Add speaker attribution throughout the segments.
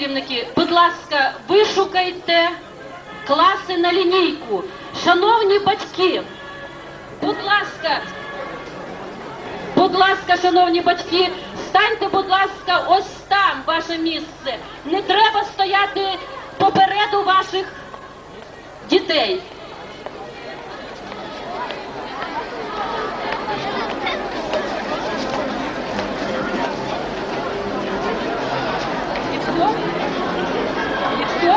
Speaker 1: керівники, будь ласка, вишукайте класи на лінійку. Шановні батьки, будь ласка, будь ласка, шановні батьки, станьте, будь ласка, ось там ваше місце. Не треба стояти попереду ваших дітей. І все? І все?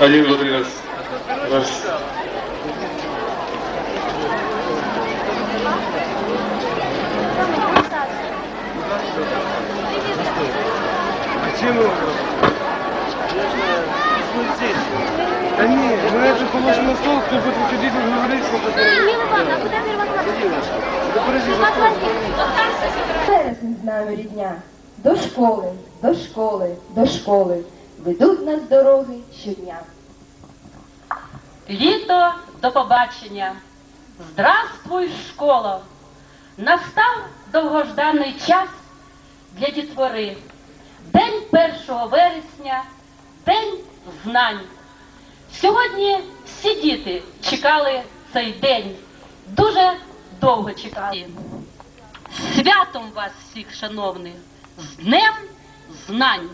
Speaker 2: Один, два, три, раз. Раз.
Speaker 3: Почему? Да не, мы это положим на стол, кто будет выходить и говорить, что это...
Speaker 4: Людмила Ивановна, а куда первоклассник?
Speaker 3: Да подожди,
Speaker 4: Первоклассник.
Speaker 5: Березень з нами рідня. До школи, до школи, до школи.
Speaker 1: До побачення. Здравствуй, школа! Настав довгожданий час для дітвори. День 1 вересня, день знань. Сьогодні всі діти чекали цей день. Дуже довго чекали. Святом вас всіх, шановних, з Днем знань.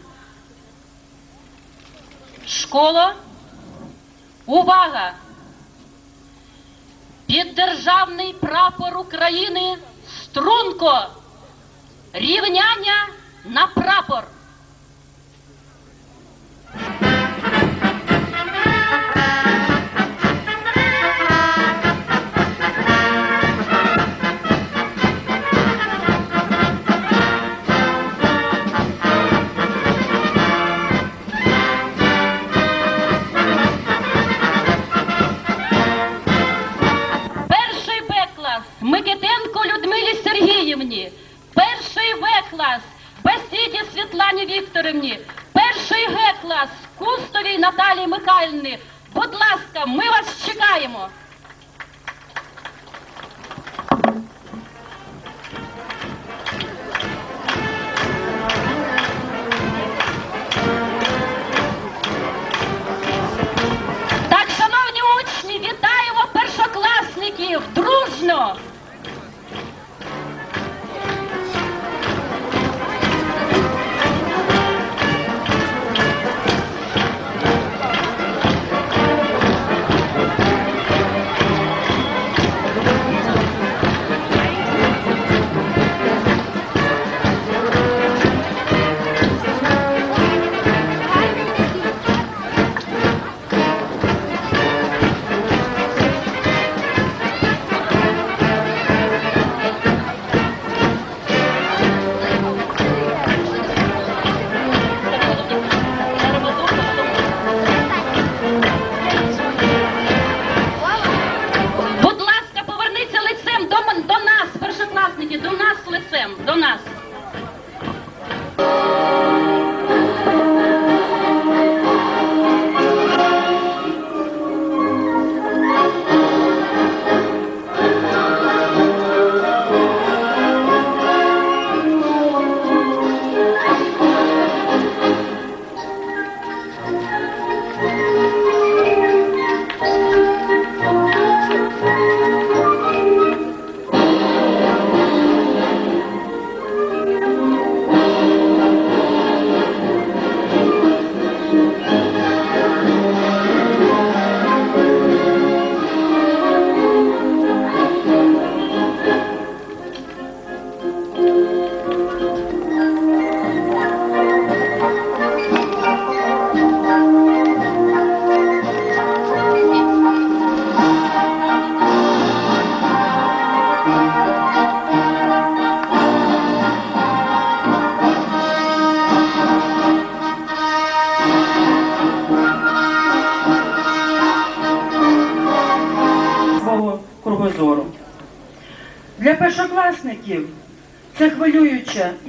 Speaker 1: Школа. Увага! Під державний прапор України струнко! Рівняння на прапор!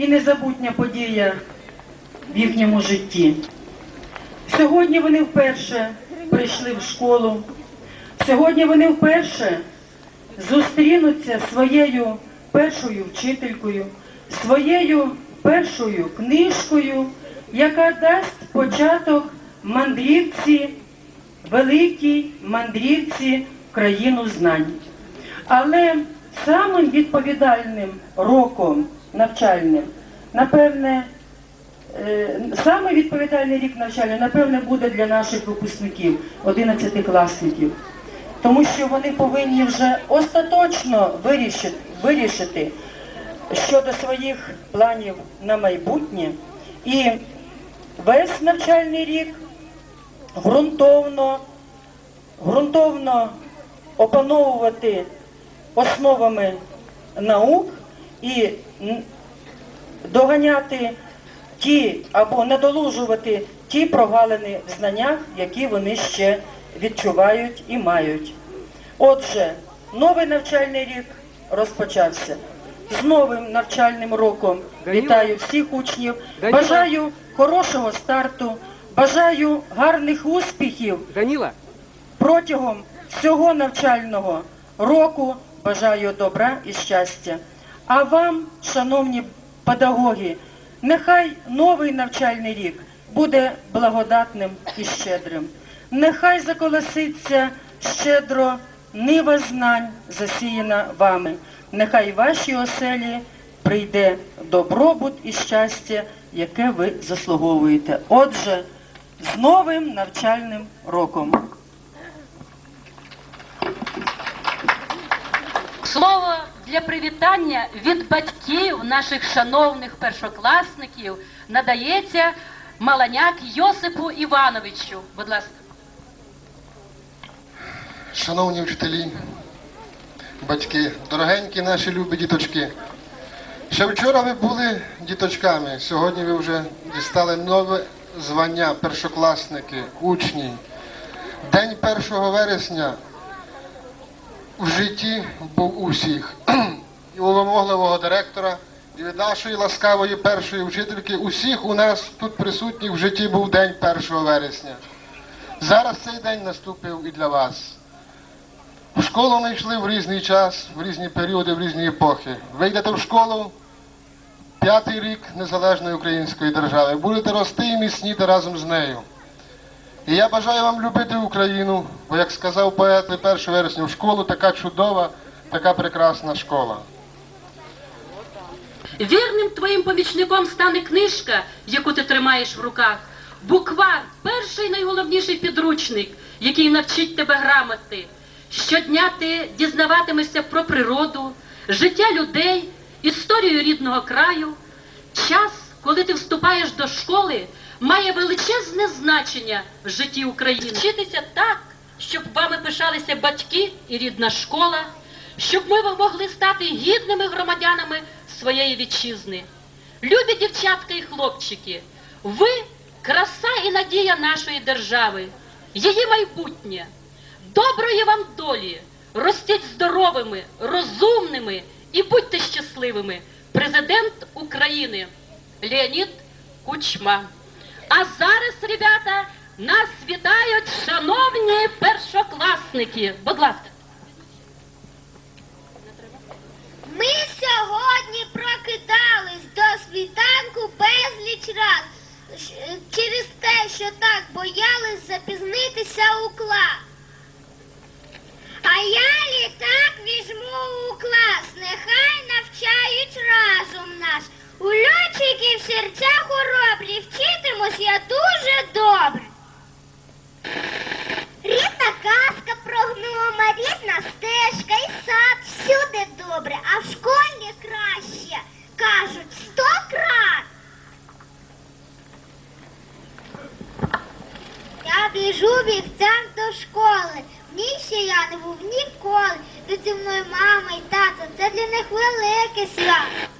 Speaker 6: Незабутня подія в їхньому житті. Сьогодні вони вперше прийшли в школу. Сьогодні вони вперше зустрінуться своєю першою вчителькою, своєю першою книжкою, яка дасть початок мандрівці, великій мандрівці в країну знань. Але самим відповідальним роком навчальним, напевне, Е, Саме відповідальний рік навчання, напевне, буде для наших випускників, 11-класників. Тому що вони повинні вже остаточно вирішити, вирішити щодо своїх планів на майбутнє. І весь навчальний рік ґрунтовно, ґрунтовно опановувати основами наук і доганяти ті або надолужувати ті прогалини в знаннях, які вони ще відчувають і мають. Отже, новий навчальний рік розпочався. З новим навчальним роком вітаю всіх учнів. Бажаю хорошого старту, бажаю гарних успіхів протягом всього навчального року бажаю добра і щастя. А вам, шановні педагоги, нехай новий навчальний рік буде благодатним і щедрим. Нехай заколоситься щедро нива знань, засіяна вами. Нехай вашій оселі прийде добробут і щастя, яке ви заслуговуєте. Отже, з новим навчальним роком.
Speaker 1: Слово для привітання від батьків наших шановних першокласників надається Маланяк Йосипу Івановичу. Будь ласка.
Speaker 7: Шановні вчителі, батьки, дорогенькі наші любі діточки. Ще вчора ви були діточками, сьогодні ви вже дістали нове звання першокласники, учні. День 1 вересня в житті був у всіх. І у вимогливого директора, і від нашої ласкавої першої вчительки, усіх у нас тут присутніх в житті був день 1 вересня. Зараз цей день наступив і для вас. В школу ми йшли в різний час, в різні періоди, в різні епохи. Ви йдете в школу п'ятий рік незалежної української держави. Будете рости і міцніти разом з нею. І я бажаю вам любити Україну, бо, як сказав поет, ви 1 вересня в школу така чудова, така прекрасна школа.
Speaker 1: Вірним твоїм помічником стане книжка, яку ти тримаєш в руках. Буквар перший найголовніший підручник, який навчить тебе грамоти. Щодня ти дізнаватимешся про природу, життя людей, історію рідного краю. Час, коли ти вступаєш до школи, має величезне значення в житті України. Вчитися так, щоб вами пишалися батьки і рідна школа, щоб ми могли стати гідними громадянами своєї вітчизни. Любі дівчатка і хлопчики, ви краса і надія нашої держави, її майбутнє. Доброї вам долі! Ростіть здоровими, розумними і будьте щасливими. Президент України Леонід Кучма. А зараз, ребята, нас вітають шановні першокласники. Будь ласка.
Speaker 4: Ми сьогодні прокидались до світанку безліч раз через те, що так боялись запізнитися у клас. А я літак візьму у клас, нехай навчають разом нас. У льотчиків серця хоробрі, вчитимусь я дуже добре. Рідна казка про гнома, рідна стежка і сад всюди добре, а в школі краще, кажуть, сто крат. Я біжу вівцям до школи. В ній ще я не був ніколи. Тут зі мною мама і тато, це для них велике свято.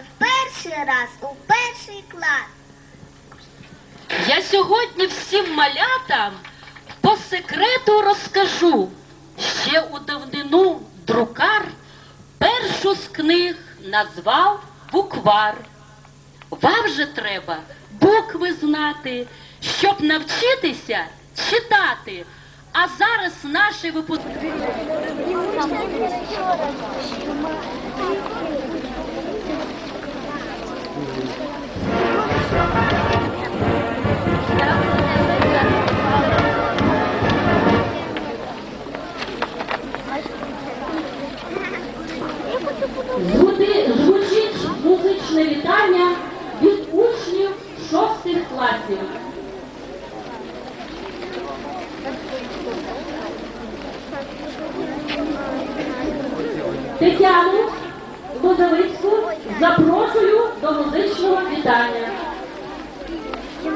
Speaker 4: В перший раз у перший клас.
Speaker 1: Я сьогодні всім малятам по секрету розкажу. Ще у давнину друкар першу з книг назвав буквар. Вам же треба букви знати, щоб навчитися читати. А зараз наші випускники. Звучить музичне вітання від учнів шостих класів. Тетяну Лозовицьку запрошую до музичного вітання.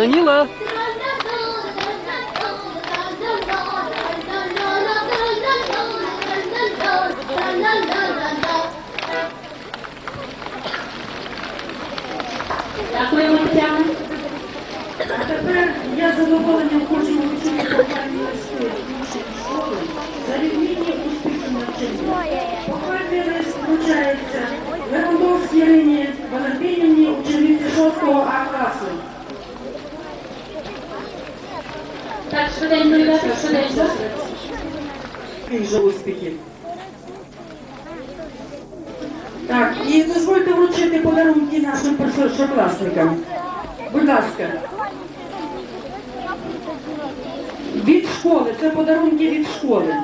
Speaker 3: Данила!
Speaker 6: Першокласникам. Будь ласка. Від школи, це подарунки від школи.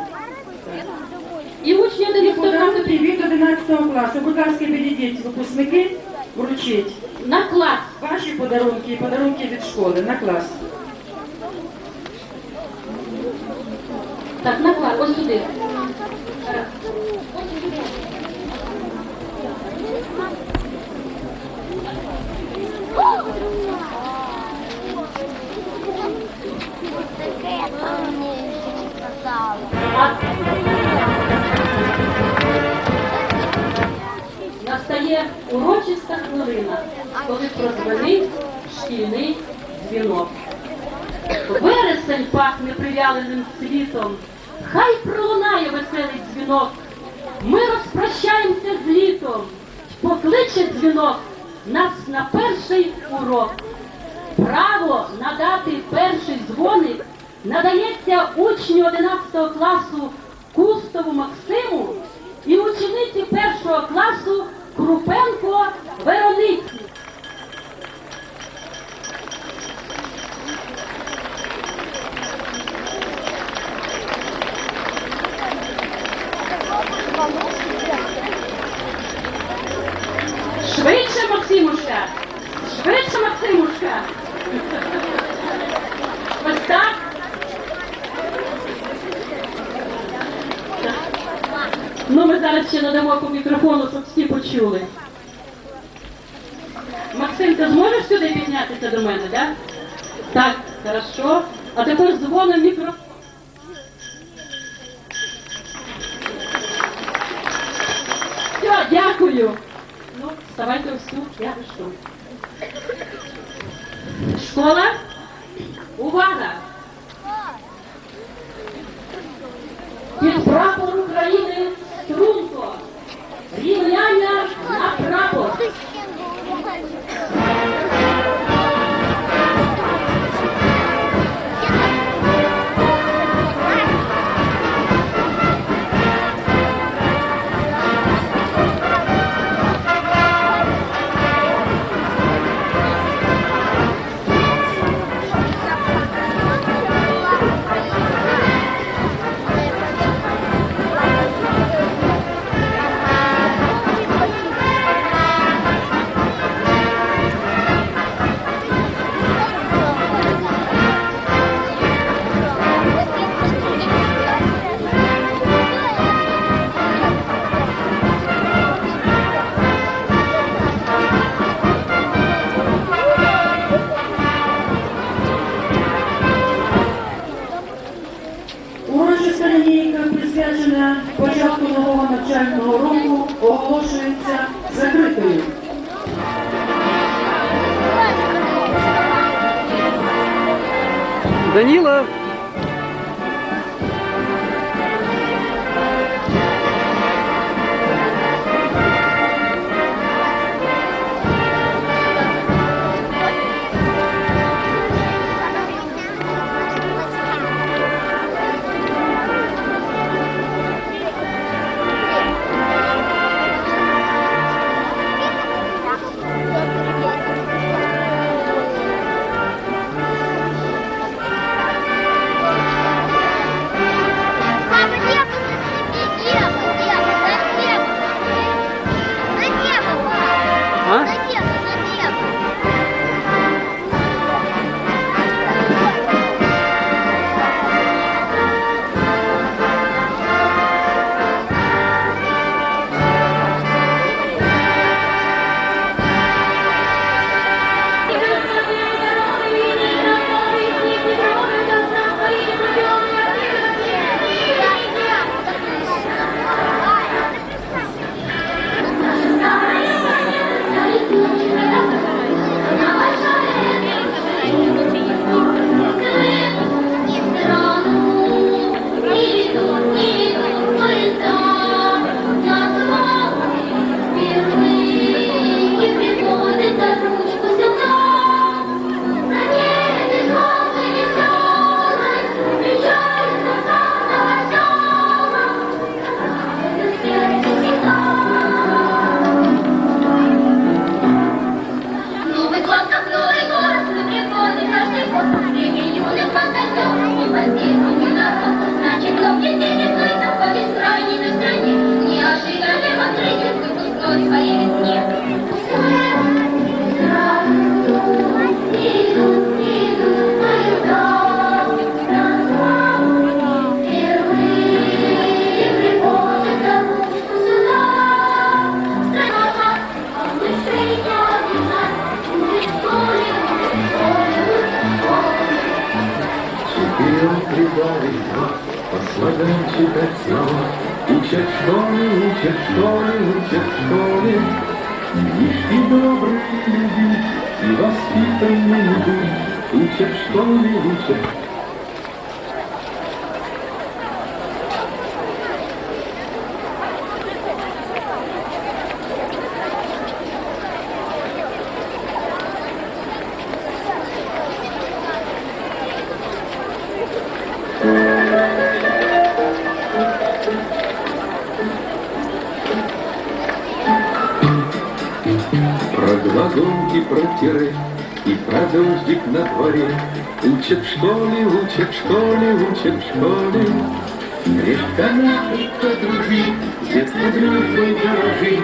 Speaker 1: І учні 11
Speaker 6: Подарунки від 11 класу. Будь ласка, підійдіть, випускники, вручіть.
Speaker 1: на клас.
Speaker 6: Ваші подарунки і подарунки від школи на клас.
Speaker 1: Так, на клас, ось сюди. А Настає урочиста хвилина, коли прозвонить шкільний дзвінок. Вересень пахне привяленим світом, хай пролунає веселий дзвінок. Ми розпрощаємося з літом, покличе дзвінок нас на перший урок. Право надати перший дзвоник надається учню 11 класу Кустову Максиму і учениці 1 класу Крупенко Верониці. Наша Максимушка. Ось так. Ну, ми зараз ще надамо по мікрофону, щоб всі почули. Максим, ти зможеш сюди піднятися до мене, так? Да? Так, хорошо. А тепер дзвонимо мікрофон.
Speaker 3: Все, дякую. Ну, вставайте в суд, я вийшов. Школа. Увага! Під прапор України струнко. Рівняння на прапор.
Speaker 8: Лучше в
Speaker 9: школе, лучше. И продолжник на дворе Учат в школе, учат в школе, учат в школе. Ресторан и подруги, детство дружбой дорожи.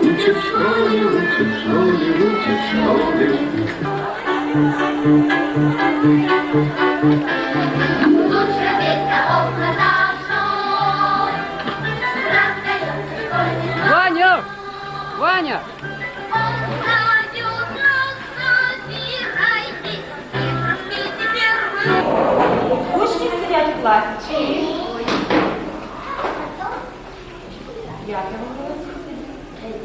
Speaker 9: Учат в школе, учат в школе, учат в школе.
Speaker 8: Лучше быть на
Speaker 10: Ваня! Ваня!
Speaker 11: класі? Чи? П'ятому класі сидіть.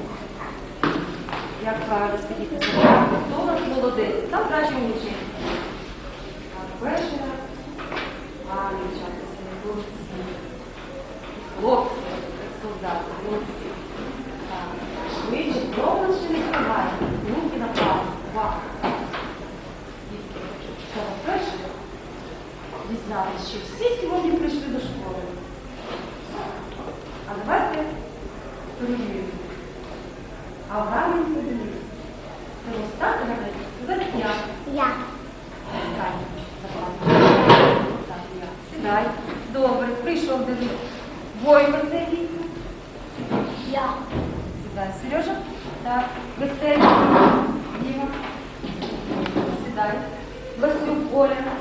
Speaker 11: Як правило, сидіти за Хто наш молодець? Там краще нічим. А вечора. А, дівчата, хлопці. Хлопці, солдати, хлопці. Дізнатися, що всі сьогодні прийшли до школи. А давайте перевіримо. А в рамі подивіться. Це ось так гадайте. Сказати я.
Speaker 4: Я.
Speaker 11: Сідай. Так, я. Сідай. Добре, прийшов дивись. Войко Сергій.
Speaker 4: Я.
Speaker 11: Сідай, Сережа. Так, веселі. Діма. Сідай. Васюк, Оля.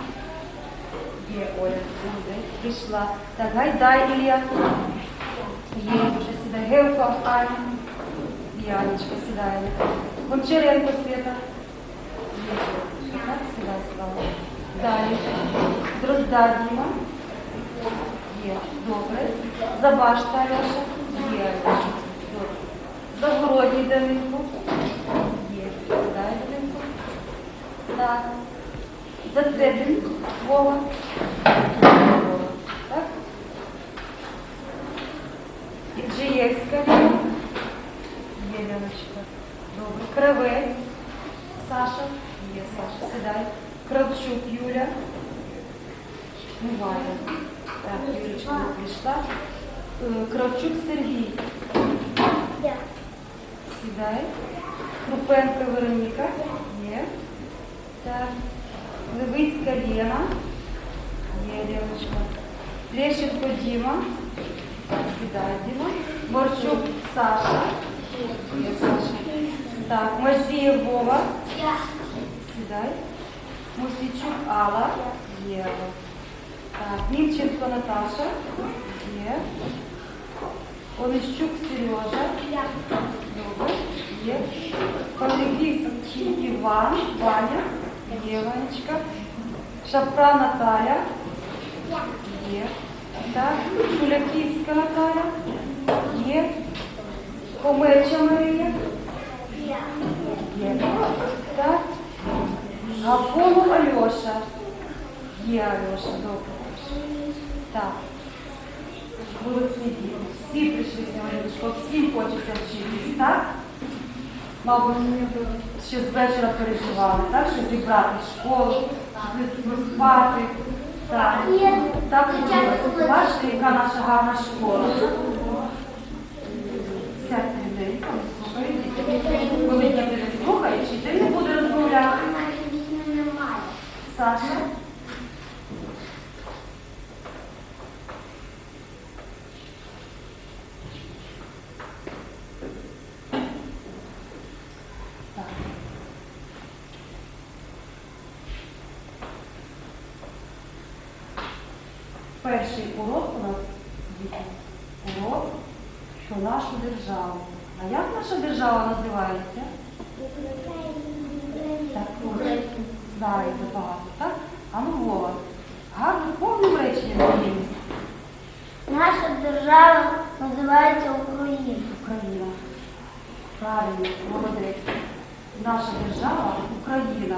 Speaker 11: Є Прийшла. Так, гайдай, Ілля. Є, вже сідай. Гевко, Аня. І Анечка, сідай. Гончаренко, Света. Є. Так, сідай, Слава. Далі. Дрозда. Є. Добре. Забашта, Альоша. Є. Загородній Данилко. Є. Сідай, Данилко. Так. Зацепін. Вова. Вова. Так? Ліна. Є Леночка. Добре. Кравець. Саша. Є Саша. Сідай. Кравчук Юля. Буває. Так, Юлечка не прийшла. Е, Кравчук Сергій. Сідай. Крупенко Вероніка. Є. Так. Левицька Лена. Є Леночка. Лещенко Діма. Сідай, Діма. Борчук Саша. Є Саша. Так, Масієв Вова.
Speaker 4: Я.
Speaker 11: Сідай. Мосійчук Алла. Є. Алла. Так, Німченко Наташа. Є. Олещук Сережа.
Speaker 4: Я.
Speaker 11: Добре. Є. Павликівський Іван. Ваня. Є, Ванечка. Шапра Наталя. Є. Так. Шуляківська Наталя. Є. Комеча Марія. Є. Так. Гапонов Альоша. Є Альоша, добре. Так. Молодці діти. Всі прийшли сьогодні до школи, всім хочеться вчитись, так? Мабуть, що з вечора переживали, так? Що зібрати школу, щоб не спати. Так, так хотілося. Бачите, яка наша гарна школа. Сядьте людей, слухайте. Коли діти не слухають, чи ти не буде розмовляти? Саша? Так. Перший урок у нас діти, урок про нашу державу. А як наша держава називається? Так, ви знаєте багато, так? А ну Вова, гарно повним реченням наїмся.
Speaker 4: Наша держава називається Україна.
Speaker 11: Україна. Правильно, молодець. Наша держава Україна.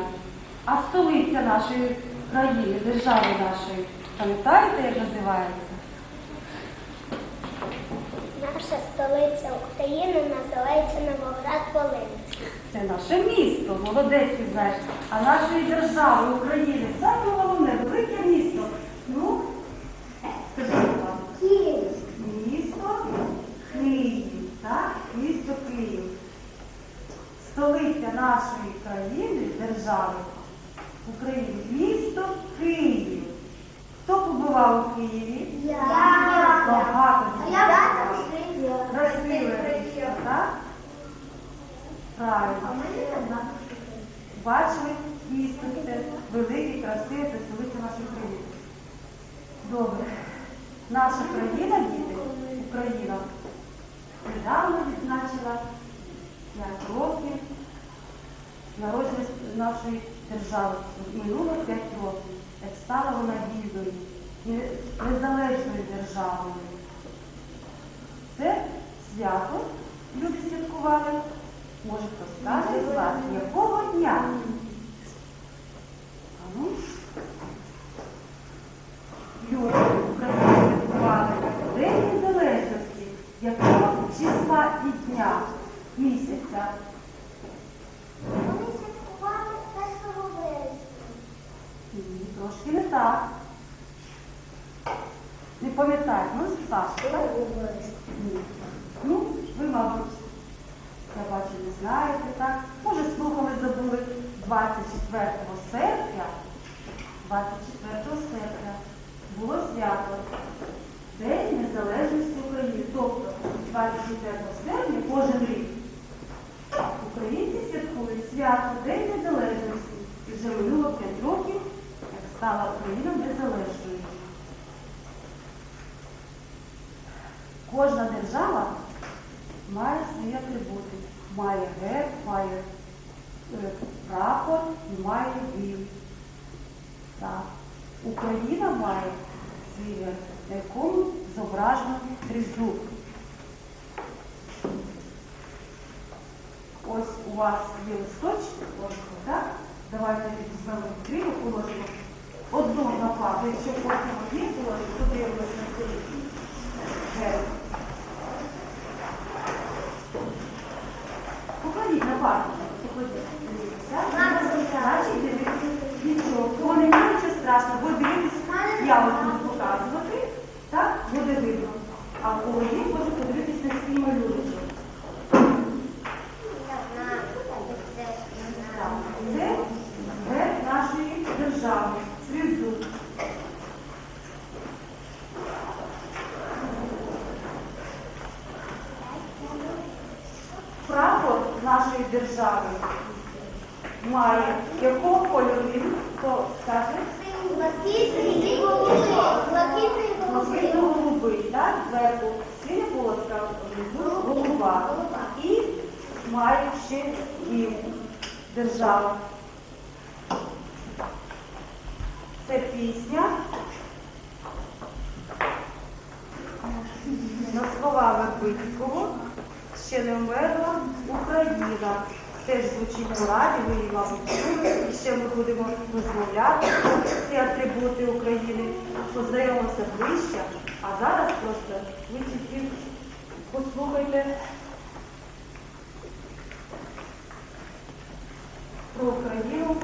Speaker 11: А столиця нашої країни, держави нашої, пам'ятаєте, як називається?
Speaker 4: Наша столиця України називається Новоград Волинський.
Speaker 11: Це наше місто, молодець знаєш. А нашої держави України саме головне велике місто. Ну, скажи вам.
Speaker 4: Київ.
Speaker 11: Місто Київ, так? Місто Київ. Столиця нашої країни, держави України, місто Київ. Хто побував у Києві?
Speaker 4: Я.
Speaker 11: Багато
Speaker 4: я.
Speaker 11: Красиве місто, так? Правильно. Бачили місто це велике, красиве, це столиця нашої країни. Добре. Наша країна, діти, Україна, недавно відзначила 5 років народження нашої держави. Минуло 5 років, як стала вона вільною, незалежною державою. Це свято люди святкували? Може, хто скаже з вас, якого дня? А ну, люди України святкували День Незалежності, якого числа і дня місяця?
Speaker 4: Вони святкували 1 березня.
Speaker 11: Ні, трошки не так. Не пам'ятаю, ну, так? Ні. Ну, ви, мабуть, я бачу, не знаєте, так? Може, слухали, забули 24 серпня. 24 серпня було свято. День Незалежності України. Тобто 24 серпня кожен рік. Українці святкують свято День Незалежності. І вже минуло 5 років, як стала Україна незалежною. Кожна держава має свої атрибути. Має герб, має е, прапор і має гімн. Так. Україна має свій на якому зображено тризуб. Ось у вас є листочки, ось так? Давайте візьмемо криво, положимо одну на пару, якщо кожного є, положимо, дивимося на цей герб. Покладіть на пару. Покладіть. Дивіться. Значить, дивіться. Нічого. Того немає нічого страшного. Ви дивитесь, я ось буду показувати. Так, буде видно. А в кого є, може подивитись на свій малюночок. Так, Це герб нашої держави. Тризуб. Прапор нашої держави має якого кольору він? Хто скаже?
Speaker 4: Блакитний голубий. Блакитний голубий.
Speaker 11: Блакитно-голубий, так? Зверху синя полоска, внизу голуба. І має ще гімн держава. Це пісня. На слова Вербицького ще не вмерла Україна. Теж звучить у її, мабуть, чули. І ще ми будемо розмовляти ці атрибути України, познайомимося ближче. А зараз просто ви тільки послухайте про Україну.